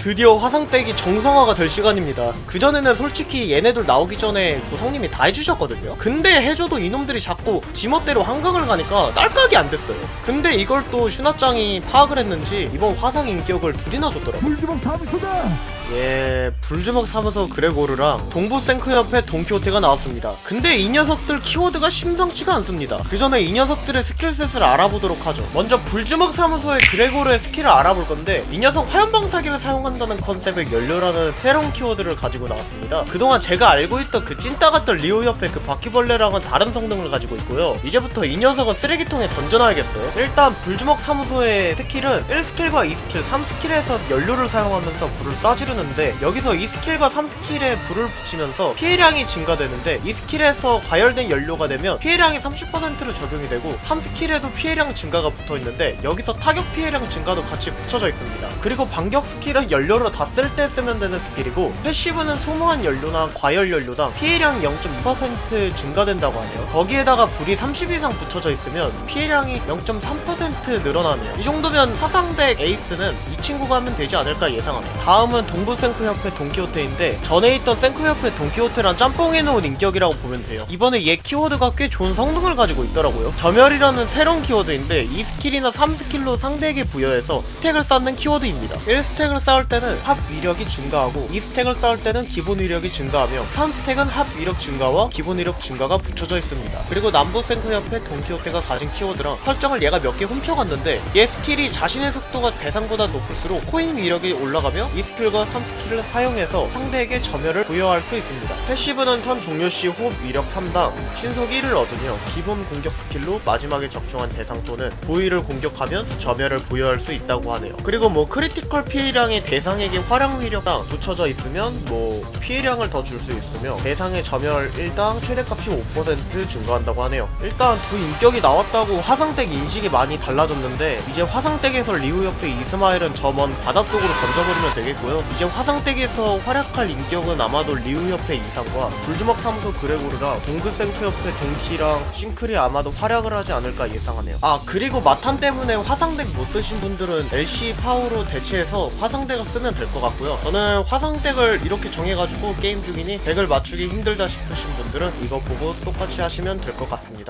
드디어 화상댁이 정상화가 될 시간입니다. 그전에는 솔직히 얘네들 나오기 전에 조성님이 다 해주셨거든요. 근데 해줘도 이놈들이 자꾸 지멋대로 한강을 가니까 딸깍이 안 됐어요. 근데 이걸 또 슈나짱이 파악을 했는지 이번 화상 인격을 둘이나 줬더라고요. 물주먹 사무소다. 예, 불주먹 사무소 그레고르랑 동부 생크 옆에 돈키호테가 나왔습니다. 근데 이 녀석들 키워드가 심상치가 않습니다. 그 전에 이 녀석들의 스킬셋을 알아보도록 하죠. 먼저 불주먹 사무소의 그레고르의 스킬을 알아볼 건데 이 녀석 화염방사기를 사용한 다는 컨셉의 연료라는 새로운 키워드를 가지고 나왔습니다. 그동안 제가 알고 있던 그 찐따 같던 리오 옆에 그 바퀴벌레랑은 다른 성능을 가지고 있고요. 이제부터 이 녀석은 쓰레기통에 던져놔야겠어요. 일단 불주먹 사무소의 스킬은 1스킬과 2스킬, 3스킬에서 연료를 사용하면서 불을 쏴지르는데 여기서 2스킬과 3스킬에 불을 붙이면서 피해량이 증가되는데 2스킬에서 과열된 연료가 되면 피해량이 30%로 적용이 되고 3스킬에도 피해량 증가가 붙어 있는데 여기서 타격 피해량 증가도 같이 붙여져 있습니다. 그리고 반격 스킬은 연료를 다쓸 때 쓰면 되는 스킬이고 패시브는 소모한 연료나 과열 연료당 피해량 0.2% 증가된다고 하네요. 거기에다가 불이 30 이상 붙여져 있으면 피해량이 0.3% 늘어나네요. 이 정도면 화상덱 에이스는 이 친구가 하면 되지 않을까 예상합니다. 다음은 동부 생크 협회 돈키호테인데 전에 있던 생크 협회 돈키호테랑 짬뽕해놓은 인격이라고 보면 돼요. 이번에 얘 키워드가 꽤 좋은 성능을 가지고 있더라고요. 점멸이라는 새로운 키워드인데 2스킬이나 3스킬로 상대에게 부여해서 스택을 쌓는 키워드입니다. 1스택을 쌓을 때는 합 위력이 증가하고 2스택을 쌓을 때는 기본 위력이 증가하며 3스택은 합 위력 증가와 기본 위력 증가가 붙여져 있습니다. 그리고 남부 생크 협회 돈키호테가 가진 키워드랑 설정을 얘가 몇 개 훔쳐갔는데 얘 스킬이 자신의 속도가 대상보다 높을수록 코인 위력이 올라가며 이 스킬과 3스킬을 사용해서 상대에게 점멸을 부여할 수 있습니다. 패시브는 턴 종료 시 호흡 위력 3당 신속 1을 얻으며 기본 공격 스킬로 마지막에 적중한 대상 또는 부위를 공격하면 점멸을 부여할 수 있다고 하네요. 그리고 뭐 크리티컬 피해량이 대 상에게 화량 위력당 붙여져 있으면 뭐 피해량을 더 줄 수 있으며 대상의 점멸 1당 최대값이 5% 증가한다고 하네요. 일단 두 인격이 나왔다고 화상덱 인식이 많이 달라졌는데 이제 화상덱에서 리우 옆에 이스마일은 저 먼 바닷속으로 던져버리면 되겠고요. 이제 화상덱에서 활약할 인격은 아마도 리우 옆에 이상과 불주먹 사무소 그레고르랑 동그생크 옆에 동키랑 싱클이 아마도 활약을 하지 않을까 예상하네요. 아 그리고 마탄 때문에 화상덱 못 쓰신 분들은 LC 파워로 대체해서 화상덱을 쓰면 될 것 같고요. 저는 화상덱을 이렇게 정해가지고 게임 중이니 덱을 맞추기 힘들다 싶으신 분들은 이거 보고 똑같이 하시면 될 것 같습니다.